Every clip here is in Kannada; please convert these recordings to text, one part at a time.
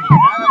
Yeah.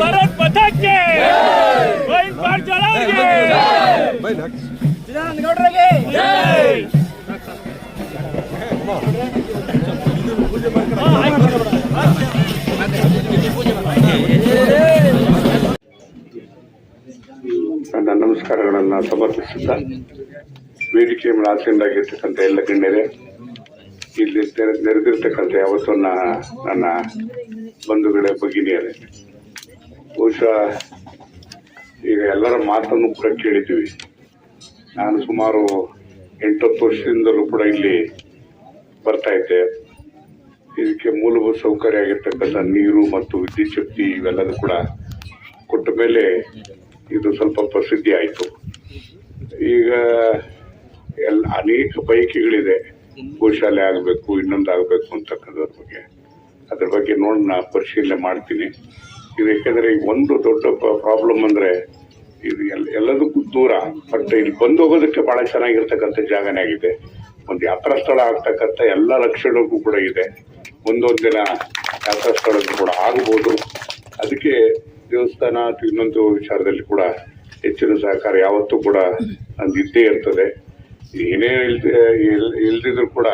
ભારત પથકે ભાઈ પર ચલાવજે ભાઈ નાખ જિલ્લા નગડરગે જય ನನ್ನ ನಮಸ್ಕಾರಗಳನ್ನು ಸಮರ್ಪಿಸಿದ್ದ ವೇದಿಕೆ ಮೇಲೆ ಆಸೆಯಿಂದಾಗಿರ್ತಕ್ಕಂಥ ಎಲ್ಲ ಗಣ್ಯರೇ, ಇಲ್ಲಿ ನೆರೆ- ನೆರೆದಿರ್ತಕ್ಕಂಥ ಯಾವತ್ತೂ ನನ್ನ ಬಂಧುಗಳೇ, ಭಗಿನಿಯರೇ. ಬಹುಶಃ ಈಗ ಎಲ್ಲರ ಮಾತನ್ನು ಕೂಡ ಕೇಳಿದ್ದೀವಿ. ನಾನು ಸುಮಾರು ಎಂಟತ್ತು ವರ್ಷದಿಂದಲೂ ಕೂಡ ಇಲ್ಲಿ ಬರ್ತಾ ಇದ್ದೆ. ಇದಕ್ಕೆ ಮೂಲಭೂತ ಸೌಕರ್ಯ ಆಗಿರ್ತಕ್ಕಂಥ ನೀರು ಮತ್ತು ವಿದ್ಯುತ್ ಶಕ್ತಿ ಇವೆಲ್ಲದೂ ಕೂಡ ಕೊಟ್ಟ ಮೇಲೆ ಇದು ಸ್ವಲ್ಪ ಪ್ರಸಿದ್ಧಿ ಆಯಿತು ಈಗ ಎಲ್ಲ ಅನೇಕ ಬಯಕೆಗಳಿದೆ. ಗೋಶಾಲೆ ಆಗಬೇಕು ಇನ್ನೊಂದು ಆಗಬೇಕು ಅಂತಕ್ಕಂಥದ್ರ ಬಗ್ಗೆ. ಅದ್ರ ಬಗ್ಗೆ ನೋಡಿ ನಾ ಪರಿಶೀಲನೆ ಮಾಡ್ತೀನಿ. ಇದು ಏಕೆಂದರೆ ಈಗ ಒಂದು ದೊಡ್ಡ ಪ್ರಾಬ್ಲಮ್ ಅಂದರೆ ಇದು ಎಲ್ಲ ಎಲ್ಲದಕ್ಕೂ ದೂರ. ಬಟ್ ಇಲ್ಲಿ ಬಂದು ಹೋಗೋದಕ್ಕೆ ಭಾಳ ಚೆನ್ನಾಗಿರ್ತಕ್ಕಂಥ ಜಾಗನೇ ಆಗಿದೆ. ಒಂದು ಯಾತ್ರಾ ಸ್ಥಳ ಆಗ್ತಕ್ಕಂಥ ಎಲ್ಲ ಲಕ್ಷಣಕ್ಕೂ ಕೂಡ ಇದೆ. ಒಂದೊಂದು ದಿನ ಯಾತ್ರಾ ಸ್ಥಳಕ್ಕೂ ಕೂಡ ಆಗ್ಬೋದು. ಅದಕ್ಕೆ ದೇವಸ್ಥಾನ ಅಥವಾ ಇನ್ನೊಂದು ವಿಚಾರದಲ್ಲಿ ಕೂಡ ಹೆಚ್ಚಿನ ಸಹಕಾರ ಯಾವತ್ತೂ ಕೂಡ ನಂದು ಇದ್ದೇ ಇರ್ತದೆ. ಏನೇ ಇಲ್ದೆ ಇಲ್- ಇಲ್ದಿದ್ರು ಕೂಡ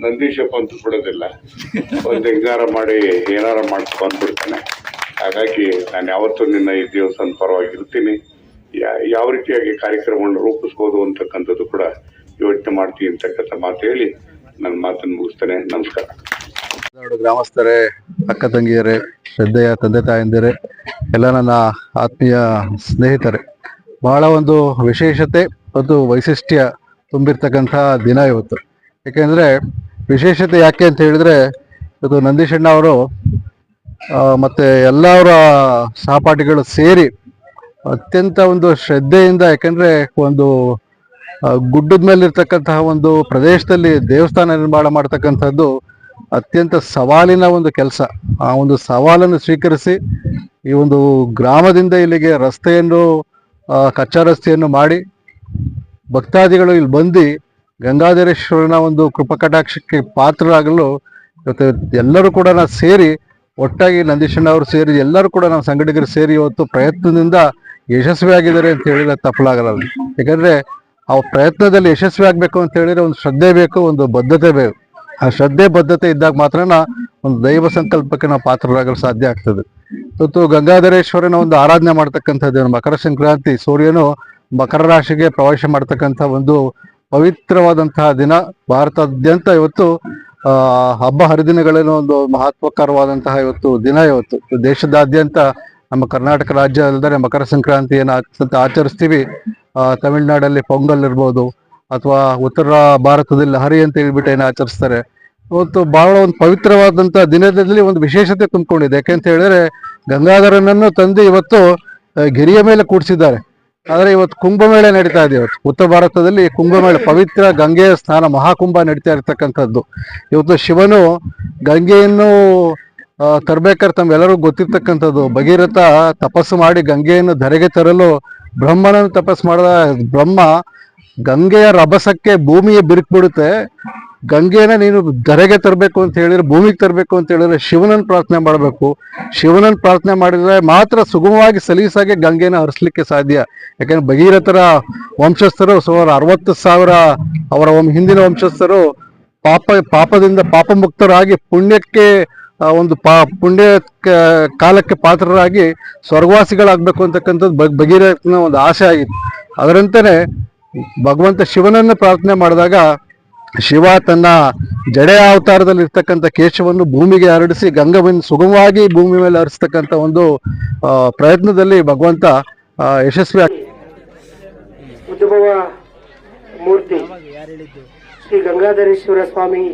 ನಂದೀಶಪ್ಪ ಅಂತ ಬಿಡೋದಿಲ್ಲ. ಒಂದು ಹೆಂಗಾರ ಮಾಡಿ, ಏನಾರ ಮಾಡ್ಕೊ ಅಂದ್ಬಿಡ್ತಾನೆ ಹಾಗಾಗಿ ನಾನು ಯಾವತ್ತೂ ನಿನ್ನ ಈ ದೇವಸ್ಥಾನ ಪರವಾಗಿರ್ತೀನಿ. ಯಾ- ಯಾವ ರೀತಿಯಾಗಿ ಕಾರ್ಯಕ್ರಮವನ್ನು ರೂಪಿಸ್ಬೋದು ಅಂತಕ್ಕಂಥದ್ದು ಕೂಡ ಯೋಚನೆ ಮಾಡ್ತೀನಿ ಅಂತಕ್ಕಂಥ ಮಾತು ಹೇಳಿ ನನ್ನ ಮಾತನ್ನು ಮುಗಿಸ್ತೇನೆ. ನಮಸ್ಕಾರ. ಗ್ರಾಮಸ್ಥರೇ, ಅಕ್ಕ ತಂಗಿಯರೇ, ಶ್ರದ್ಧೆಯ ತಂದೆ ತಾಯಂದಿರೇ, ಎಲ್ಲ ನನ್ನ ಆತ್ಮೀಯ ಸ್ನೇಹಿತರೆ, ಬಹಳ ಒಂದು ವಿಶೇಷತೆ ಮತ್ತು ವೈಶಿಷ್ಟ್ಯ ತುಂಬಿರ್ತಕ್ಕಂಥ ದಿನ ಇವತ್ತು. ಏಕೆಂದರೆ ವಿಶೇಷತೆ ಯಾಕೆ ಅಂತ ಹೇಳಿದ್ರೆ, ಇವತ್ತು ನಂದೀಶಣ್ಣ ಅವರು ಮತ್ತು ಎಲ್ಲರ ಸಹಪಾಠಿಗಳು ಸೇರಿ ಅತ್ಯಂತ ಒಂದು ಶ್ರದ್ಧೆಯಿಂದ ಯಾಕೆಂದರೆ ಒಂದು ಗುಡ್ಡದ ಮೇಲಿರ್ತಕ್ಕಂತಹ ಒಂದು ಪ್ರದೇಶದಲ್ಲಿ ದೇವಸ್ಥಾನ ನಿರ್ಮಾಣ ಮಾಡ್ತಕ್ಕಂಥದ್ದು ಅತ್ಯಂತ ಸವಾಲಿನ ಒಂದು ಕೆಲಸ. ಆ ಒಂದು ಸವಾಲನ್ನು ಸ್ವೀಕರಿಸಿ ಈ ಒಂದು ಗ್ರಾಮದಿಂದ ಇಲ್ಲಿಗೆ ರಸ್ತೆಯನ್ನು ಕಚ್ಚಾ ರಸ್ತೆಯನ್ನು ಮಾಡಿ ಭಕ್ತಾದಿಗಳು ಇಲ್ಲಿ ಬಂದು ಗಂಗಾಧರೇಶ್ವರನ ಒಂದು ಕೃಪಕಟಾಕ್ಷಕ್ಕೆ ಪಾತ್ರರಾಗಲು ಇವತ್ತು ಎಲ್ಲರೂ ಕೂಡ ನಾವು ಸೇರಿ ಒಟ್ಟಾಗಿ ನಂದೀಶಣ್ಣ ಅವರು ಸೇರಿ ಎಲ್ಲರೂ ಕೂಡ ನಾವು ಸಂಘಟಕರು ಸೇರಿ ಇವತ್ತು ಪ್ರಯತ್ನದಿಂದ ಯಶಸ್ವಿಯಾಗಿದ್ದಾರೆ ಅಂತ ಹೇಳಿದ್ರೆ ತಪ್ಪಲಾಗಲ್ಲ. ಯಾಕಂದ್ರೆ ಆ ಪ್ರಯತ್ನದಲ್ಲಿ ಯಶಸ್ವಿ ಆಗಬೇಕು ಅಂತ ಹೇಳಿದ್ರೆ ಒಂದು ಶ್ರದ್ಧೆ ಬೇಕು, ಒಂದು ಬದ್ಧತೆ ಬೇಕು. ಆ ಶ್ರದ್ಧೆ, ಬದ್ಧತೆ ಇದ್ದಾಗ ಮಾತ್ರ ಒಂದು ದೈವ ಸಂಕಲ್ಪಕ್ಕೆ ನಾವು ಪಾತ್ರರಾಗಲು ಸಾಧ್ಯ ಆಗ್ತದೆ. ಇವತ್ತು ಗಂಗಾಧರೇಶ್ವರನ ಒಂದು ಆರಾಧನೆ ಮಾಡ್ತಕ್ಕಂಥದ್ದು ಮಕರ ಸಂಕ್ರಾಂತಿ ಸೂರ್ಯನು ಮಕರ ರಾಶಿಗೆ ಪ್ರವೇಶ ಮಾಡ್ತಕ್ಕಂಥ ಒಂದು ಪವಿತ್ರವಾದಂತಹ ದಿನ ಭಾರತಾದ್ಯಂತ ಇವತ್ತು ಹಬ್ಬ ಹರಿದಿನಗಳೇನೋ ಒಂದು ಮಹತ್ವಕರವಾದಂತಹ ಇವತ್ತು ದಿನ ಇವತ್ತು. ದೇಶದಾದ್ಯಂತ ನಮ್ಮ ಕರ್ನಾಟಕ ರಾಜ್ಯ ಅಲ್ಲದೆ ಮಕರ ಸಂಕ್ರಾಂತಿಯನ್ನು ಆಚರಿಸ್ತೀವಿ. ತಮಿಳ್ನಾಡಲ್ಲಿ ಪೊಂಗಲ್ ಇರ್ಬೋದು, ಅಥವಾ ಉತ್ತರ ಭಾರತದಲ್ಲಿ ಹರಿ ಅಂತ ಹೇಳ್ಬಿಟ್ಟು ಏನು ಆಚರಿಸ್ತಾರೆ. ಇವತ್ತು ಬಹಳ ಒಂದು ಪವಿತ್ರವಾದಂತ ದಿನದಲ್ಲಿ ಒಂದು ವಿಶೇಷತೆ ತುಂಬಿಕೊಂಡಿದೆ. ಯಾಕೆಂತ ಹೇಳಿದ್ರೆ ಗಂಗಾಧರನನ್ನು ತಂದು ಇವತ್ತು ಗಿರಿಯ ಮೇಲೆ ಕೂಡಿಸಿದ್ದಾರೆ. ಆದ್ರೆ ಇವತ್ತು ಕುಂಭಮೇಳ ನಡೀತಾ ಇದೆ ಇವತ್ತು. ಉತ್ತರ ಭಾರತದಲ್ಲಿ ಕುಂಭಮೇಳ, ಪವಿತ್ರ ಗಂಗೆಯ ಸ್ನಾನ, ಮಹಾಕುಂಭ ನಡೀತಾ ಇರ್ತಕ್ಕಂಥದ್ದು. ಇವತ್ತು ಶಿವನು ಗಂಗೆಯನ್ನು ತರಬೇಕಾದ್ರೆ ತಮ್ಮೆಲ್ಲರಿಗೂ ಗೊತ್ತಿರ್ತಕ್ಕಂಥದ್ದು. ಭಗೀರಥ ತಪಸ್ಸು ಮಾಡಿ ಗಂಗೆಯನ್ನು ಧರೆಗೆ ತರಲು ಬ್ರಹ್ಮನನ್ನು ತಪಸ್ಸು ಮಾಡಿದ ಬ್ರಹ್ಮ ಗಂಗೆಯ ರಭಸಕ್ಕೆ ಭೂಮಿಯ ಬಿರುಕ್ಬಿಡುತ್ತೆ ಗಂಗೆನ ನೀನು ಧರೆಗೆ ತರಬೇಕು ಅಂತ ಹೇಳಿದ್ರೆ, ಭೂಮಿಗೆ ತರಬೇಕು ಅಂತ ಹೇಳಿದ್ರೆ ಶಿವನನ್ನು ಪ್ರಾರ್ಥನೆ ಮಾಡಬೇಕು. ಶಿವನನ್ನು ಪ್ರಾರ್ಥನೆ ಮಾಡಿದರೆ ಮಾತ್ರ ಸುಗಮವಾಗಿ ಸಲೀಸಾಗಿ ಗಂಗೆನ ಹರಿಸ್ಲಿಕ್ಕೆ ಸಾಧ್ಯ. ಯಾಕಂದ್ರೆ ಭಗೀರಥರ ವಂಶಸ್ಥರು ಸುಮಾರು ಅರವತ್ತು ಸಾವಿರ ಅವರ ಹಿಂದಿನ ವಂಶಸ್ಥರು ಪಾಪ, ಪಾಪದಿಂದ ಪಾಪಮುಕ್ತರಾಗಿ ಪುಣ್ಯಕ್ಕೆ ಒಂದು ಪಾ ಪುಣ್ಯ ಕಾಲಕ್ಕೆ ಪಾತ್ರರಾಗಿ ಸ್ವರ್ಗವಾಸಿಗಳಾಗಬೇಕು ಅಂತಕ್ಕಂಥದ್ದು ಭಗೀರಥನ ಒಂದು ಆಸೆ ಆಗಿತ್ತು. ಅದರಂತೆಯೇ ಭಗವಂತ ಶಿವನನ್ನು ಪ್ರಾರ್ಥನೆ ಮಾಡಿದಾಗ ಶಿವ ತನ್ನ ಜಡೆಯ ಅವತಾರದಲ್ಲಿ ಇರ್ತಕ್ಕಂಥ ಕೇಶವನ್ನು ಭೂಮಿಗೆ ಹರಡಿಸಿ ಗಂಗವನ್ನು ಸುಗಮವಾಗಿ ಭೂಮಿ ಮೇಲೆ ಹರಿಸ್ತಕ್ಕಂಥ ಒಂದು ಪ್ರಯತ್ನದಲ್ಲಿ ಭಗವಂತ ಯಶಸ್ವಿ ಮೂರ್ತಿ ಶ್ರೀ ಗಂಗಾಧರೇಶ್ವರ ಸ್ವಾಮಿ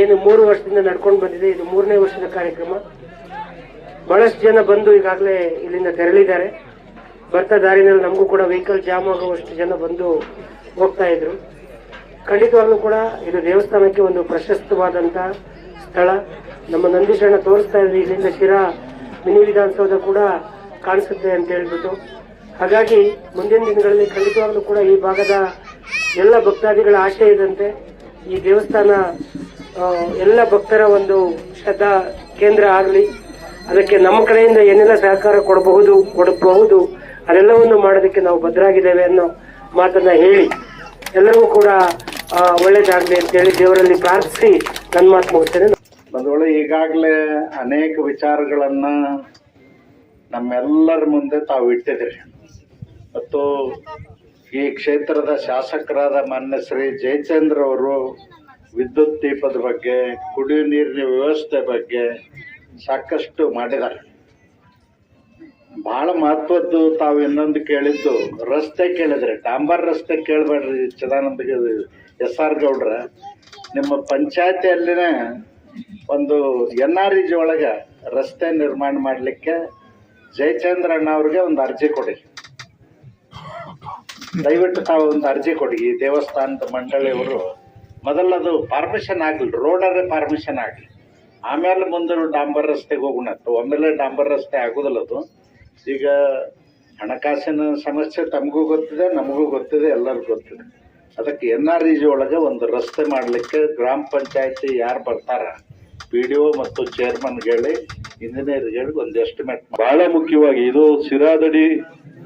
ಏನು ಮೂರು ವರ್ಷದಿಂದ ನಡ್ಕೊಂಡು ಬಂದಿದೆ. ಇದು ಮೂರನೇ ವರ್ಷದ ಕಾರ್ಯಕ್ರಮ. ಬಹಳಷ್ಟು ಜನ ಬಂದು ಈಗಾಗಲೇ ಇಲ್ಲಿಂದ ತೆರಳಿದ್ದಾರೆ. ಬರ್ತಾ ದಾರಿನಲ್ಲಿ ನಮಗೂ ಕೂಡ ವೆಹಿಕಲ್ ಜಾಮ್ ಆಗುವಷ್ಟು ಜನ ಬಂದು ಹೋಗ್ತಾ ಇದ್ರು. ಖಂಡಿತವಾಗ್ಲೂ ಕೂಡ ಇದು ದೇವಸ್ಥಾನಕ್ಕೆ ಒಂದು ಪ್ರಶಸ್ತವಾದಂಥ ಸ್ಥಳ. ನಮ್ಮ ನಂದೀಶಣ್ಣ ತೋರಿಸ್ತಾ ಇದ್ರೆ ಇಲ್ಲಿಂದ ಶಿರಾ ಮಿನಿ ವಿಧಾನಸೌಧ ಕೂಡ ಕಾಣಿಸುತ್ತೆ ಅಂತ ಹೇಳ್ಬಿಟ್ಟು. ಹಾಗಾಗಿ ಮುಂದಿನ ದಿನಗಳಲ್ಲಿ ಖಂಡಿತವಾಗ್ಲೂ ಕೂಡ ಈ ಭಾಗದ ಎಲ್ಲ ಭಕ್ತಾದಿಗಳ ಆಶೆ ಇದಂತೆ ಈ ದೇವಸ್ಥಾನ ಎಲ್ಲ ಭಕ್ತರ ಒಂದು ಶ್ರದ್ಧಾ ಕೇಂದ್ರ ಆಗಲಿ, ಅದಕ್ಕೆ ನಮ್ಮ ಕಡೆಯಿಂದ ಏನೆಲ್ಲ ಸಹಕಾರ ಕೊಡಬಹುದು ಕೊಡಬಹುದು, ಅದೆಲ್ಲವನ್ನು ಮಾಡೋದಕ್ಕೆ ನಾವು ಭದ್ರಾಗಿದ್ದೇವೆ ಅನ್ನೋ ಮಾತನ್ನ ಹೇಳಿ ಎಲ್ಲರಿಗೂ ಕೂಡ ಒಳ್ಳೇದಾಗ್ಲಿ ಅಂತ ಹೇಳಿ ದೇವರಲ್ಲಿ ಪ್ರಾರ್ಥಿಸಿ ನನ್ನ ಮಾತು ಮುಗಿಸ್ತೇನೆ ಬಂಧುಗಳು, ಈಗಾಗಲೇ ಅನೇಕ ವಿಚಾರಗಳನ್ನು ನಮ್ಮೆಲ್ಲರ ಮುಂದೆ ತಾವು ಇಟ್ಟಿದ್ರಿ ಮತ್ತು ಈ ಕ್ಷೇತ್ರದ ಶಾಸಕರಾದ ಮಾನ್ಯ ಶ್ರೀ ಜಯಚಂದ್ರ ಅವರು ವಿದ್ಯುತ್ ದೀಪದ ಬಗ್ಗೆ, ಕುಡಿಯುವ ನೀರಿನ ವ್ಯವಸ್ಥೆ ಬಗ್ಗೆ ಸಾಕಷ್ಟು ಮಾಡಿದ್ದಾರೆ. ಬಹಳ ಮಹತ್ವದ್ದು ತಾವು ಇನ್ನೊಂದು ಕೇಳಿದ್ದು, ರಸ್ತೆ ಕೇಳಿದ್ರೆ, ಡಾಂಬರ್ ರಸ್ತೆ ಕೇಳಬೇಡ್ರಿ ಚಿದಾನಂದ ಎಸ್ ಆರ್ ಗೌಡ್ರ. ನಿಮ್ಮ ಪಂಚಾಯತಿಯಲ್ಲಿನ ಒಂದು ಎನ್ ಆರ್ ಇಜ್ ಒಳಗೆ ರಸ್ತೆ ನಿರ್ಮಾಣ ಮಾಡಲಿಕ್ಕೆ ಜಯಚಂದ್ರ ಅಣ್ಣ ಅವ್ರಿಗೆ ಒಂದು ಅರ್ಜಿ ಕೊಡಿ. ದಯವಿಟ್ಟು ತಾವು ಒಂದು ಅರ್ಜಿ ಕೊಡಿ. ಈ ದೇವಸ್ಥಾನದ ಮಂಡಳಿಯವರು ಮೊದಲದು ಪರ್ಮಿಷನ್ ಆಗಲಿ, ರೋಡರೇ ಪರ್ಮಿಷನ್ ಆಗಲಿ. ಆಮೇಲೆ ಮುಂದೆ ಡಾಂಬರ್ ರಸ್ತೆಗೆ ಹೋಗೋಣ ಒಮ್ಮೆಲೆ ಡಾಂಬರ್ ರಸ್ತೆ ಆಗೋದಿಲ್ಲ ಅದು. ಈಗ ಹಣಕಾಸಿನ ಸಮಸ್ಯೆ ತಮಗೂ ಗೊತ್ತಿದೆ, ನಮಗೂ ಗೊತ್ತಿದೆ, ಎಲ್ಲರಿಗೂ ಗೊತ್ತಿದೆ. ಅದಕ್ಕೆ ಎನ್ ಆರ್ ಇಜಿ ಒಳಗೆ ಒಂದು ರಸ್ತೆ ಮಾಡಲಿಕ್ಕೆ ಗ್ರಾಮ ಪಂಚಾಯತಿ ಯಾರು ಬರ್ತಾರ, ಪಿ ಡಿ ಒ ಮತ್ತು ಚೇರ್ಮನ್ಗೆ ಹೇಳಿ ಹೇಳಿ ಒಂದು ಎಸ್ಟಿಮೇಟ್ ಬಹಳ ಮುಖ್ಯವಾಗಿ ಇದು ಸಿರಾದಡಿ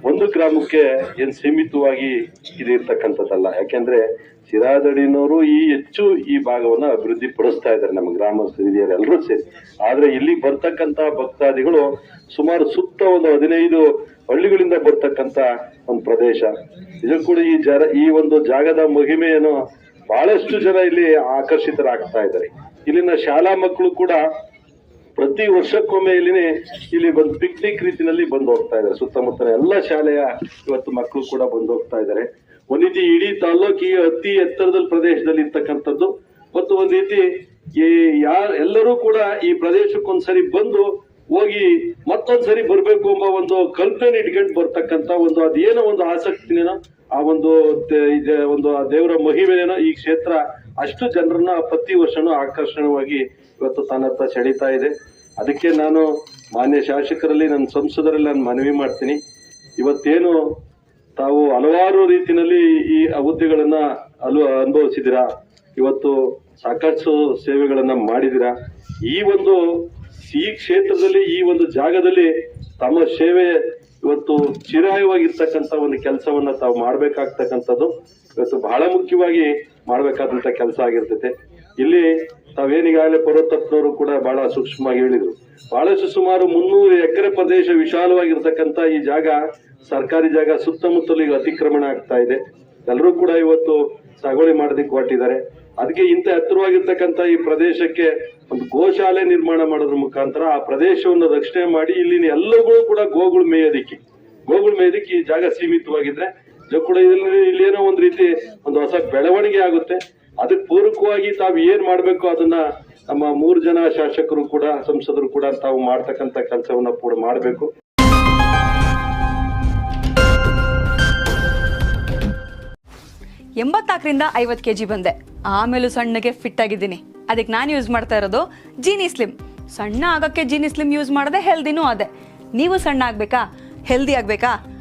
ಒಂದು ಗ್ರಾಮಕ್ಕೆ ಏನ್ ಸೀಮಿತವಾಗಿ ಇದು ಇರ್ತಕ್ಕಂಥದ್ದಲ್ಲ ಯಾಕೆಂದ್ರೆ ಸಿರಾದಡಿನವರು ಈ ಹೆಚ್ಚು ಈ ಭಾಗವನ್ನ ಅಭಿವೃದ್ಧಿ ಪಡಿಸ್ತಾ ಇದ್ದಾರೆ ನಮ್ಮ ಗ್ರಾಮ ಎಲ್ಲರೂ ಸೇರಿ. ಆದ್ರೆ ಇಲ್ಲಿ ಬರ್ತಕ್ಕಂತ ಭಕ್ತಾದಿಗಳು ಸುಮಾರು ಸುತ್ತ ಒಂದು ಹದಿನೈದು ಹಳ್ಳಿಗಳಿಂದ ಬರ್ತಕ್ಕಂತ ಒಂದು ಪ್ರದೇಶ. ಇದು ಕೂಡ ಈ ಜರ ಈ ಒಂದು ಜಾಗದ ಮಹಿಮೆಯನ್ನು ಬಹಳಷ್ಟು ಜನ ಇಲ್ಲಿ ಆಕರ್ಷಿತರಾಗ್ತಾ ಇದ್ದಾರೆ. ಇಲ್ಲಿನ ಶಾಲಾ ಮಕ್ಕಳು ಕೂಡ ಪ್ರತಿ ವರ್ಷಕ್ಕೊಮ್ಮೆ ಇಲ್ಲಿನೇ ಇಲ್ಲಿ ಬಂದು ಪಿಕ್ನಿಕ್ ರೀತಿನಲ್ಲಿ ಬಂದು ಹೋಗ್ತಾ ಇದ್ದಾರೆ. ಸುತ್ತಮುತ್ತಲ ಎಲ್ಲ ಶಾಲೆಯ ಇವತ್ತು ಮಕ್ಕಳು ಕೂಡ ಬಂದು ಹೋಗ್ತಾ ಇದ್ದಾರೆ. ಒಂದ್ ರೀತಿ ಇಡೀ ತಾಲ್ಲೂಕಿಗೆ ಅತಿ ಎತ್ತರದ ಪ್ರದೇಶದಲ್ಲಿ ಇರ್ತಕ್ಕಂಥದ್ದು. ಮತ್ತು ಒಂದ್ ರೀತಿ ಈ ಯಾರ ಎಲ್ಲರೂ ಕೂಡ ಈ ಪ್ರದೇಶಕ್ಕೊಂದ್ಸರಿ ಬಂದು ಹೋಗಿ ಮತ್ತೊಂದ್ಸರಿ ಬರ್ಬೇಕು ಎಂಬ ಒಂದು ಕಲ್ಪನೆ ಇಟ್ಕೊಂಡು ಬರ್ತಕ್ಕಂತ ಒಂದು ಅದೇನೋ ಒಂದು ಆಸಕ್ತಿನೇನೋ ಆ ಒಂದು ಒಂದು ದೇವರ ಮಹಿಮೆನೇನೋ ಈ ಕ್ಷೇತ್ರ ಅಷ್ಟು ಜನರನ್ನ ಪ್ರತಿ ವರ್ಷನೂ ಆಕರ್ಷಣವಾಗಿ ಇವತ್ತು ತನ್ನತ್ತ ಸೆಳೀತಾ ಇದೆ. ಅದಕ್ಕೆ ನಾನು ಮಾನ್ಯ ಶಾಸಕರಲ್ಲಿ, ನನ್ನ ಸಂಸದರಲ್ಲಿ ನಾನು ಮನವಿ ಮಾಡ್ತೀನಿ. ಇವತ್ತೇನು ತಾವು ಹಲವಾರು ರೀತಿಯಲ್ಲಿ ಈ ಹುದ್ದೆಗಳನ್ನ ಅಲು ಅನುಭವಿಸಿದಿರಾ ಇವತ್ತು ಸಾಕಷ್ಟು ಸೇವೆಗಳನ್ನ ಮಾಡಿದಿರಾ ಈ ಒಂದು ಈ ಕ್ಷೇತ್ರದಲ್ಲಿ, ಈ ಒಂದು ಜಾಗದಲ್ಲಿ ತಮ್ಮ ಸೇವೆ ಇವತ್ತು ಚಿರಾಯವಾಗಿರ್ತಕ್ಕಂಥ ಒಂದು ಕೆಲಸವನ್ನ ತಾವು ಮಾಡ್ಬೇಕಾಗ್ತಕ್ಕಂಥದ್ದು. ಇವತ್ತು ಬಹಳ ಮುಖ್ಯವಾಗಿ ಮಾಡ್ಬೇಕಾದಂತ ಕೆಲಸ ಆಗಿರ್ತೈತೆ. ಇಲ್ಲಿ ತಾವೇನಿಗಾಗಲೇ ಪರ್ವತಪ್ಪನವರು ಕೂಡ ಬಹಳ ಸೂಕ್ಷ್ಮವಾಗಿ ಹೇಳಿದ್ರು. ಬಹಳಷ್ಟು ಸುಮಾರು ಮುನ್ನೂರು ಎಕರೆ ಪ್ರದೇಶ ವಿಶಾಲವಾಗಿರ್ತಕ್ಕಂಥ ಈ ಜಾಗ ಸರ್ಕಾರಿ ಜಾಗ ಸುತ್ತಮುತ್ತಲು ಈಗ ಅತಿಕ್ರಮಣ ಆಗ್ತಾ ಇದೆ. ಎಲ್ಲರೂ ಕೂಡ ಇವತ್ತು ಸಾಗುವಳಿ ಮಾಡೋದಕ್ಕೆ ಹೊರಟಿದ್ದಾರೆ. ಅದಕ್ಕೆ ಇಂಥ ಎತ್ತರವಾಗಿರ್ತಕ್ಕಂಥ ಈ ಪ್ರದೇಶಕ್ಕೆ ಒಂದು ಗೋಶಾಲೆ ನಿರ್ಮಾಣ ಮಾಡೋದ್ರ ಮುಖಾಂತರ ಆ ಪ್ರದೇಶವನ್ನು ರಕ್ಷಣೆ ಮಾಡಿ ಇಲ್ಲಿನ ಎಲ್ಲವೂ ಕೂಡ ಗೋಗಳು ಮೇಯೋದಿಕ್ಕೆ ಗೋಗಳು ಮೇಯೋದಿಕ್ಕೆ ಈ ಜಾಗ ಸೀಮಿತವಾಗಿದ್ರೆ ಕೂಡ ಇಲ್ಲಿ ಇಲ್ಲೇನೋ ಒಂದ್ ರೀತಿ ಒಂದು ಹೊಸ ಬೆಳವಣಿಗೆ ಆಗುತ್ತೆ. ಅದಕ್ಕೆ ಪೂರಕವಾಗಿ ತಾವು ಏನ್ ಮಾಡ್ಬೇಕು ಅದನ್ನ ನಮ್ಮ ಮೂರು ಜನ ಶಾಸಕರು ಕೂಡ, ಸಂಸದರು ಕೂಡ ತಾವು ಮಾಡ್ತಕ್ಕಂತ ಕೆಲಸವನ್ನ ಕೂಡ ಮಾಡಬೇಕು. ಎಂಬತ್ತಾಕರಿಂದ ಐವತ್ತು ಕೆ ಜಿ ಬಂದೆ. ಆಮೇಲೂ ಸಣ್ಣಗೆ ಫಿಟ್ ಆಗಿದ್ದೀನಿ. ಅದಕ್ಕೆ ನಾನು ಯೂಸ್ ಮಾಡ್ತಾ ಇರೋದು ಜೀನಿ ಸ್ಲಿಮ್ ಸಣ್ಣ ಆಗೋಕ್ಕೆ ಜೀನಿ ಸ್ಲಿಮ್ ಯೂಸ್ ಮಾಡದೆ ಹೆಲ್ದಿನೂ ಅದೇ. ನೀವು ಸಣ್ಣ ಆಗಬೇಕಾ? ಹೆಲ್ದಿ ಆಗಬೇಕಾ?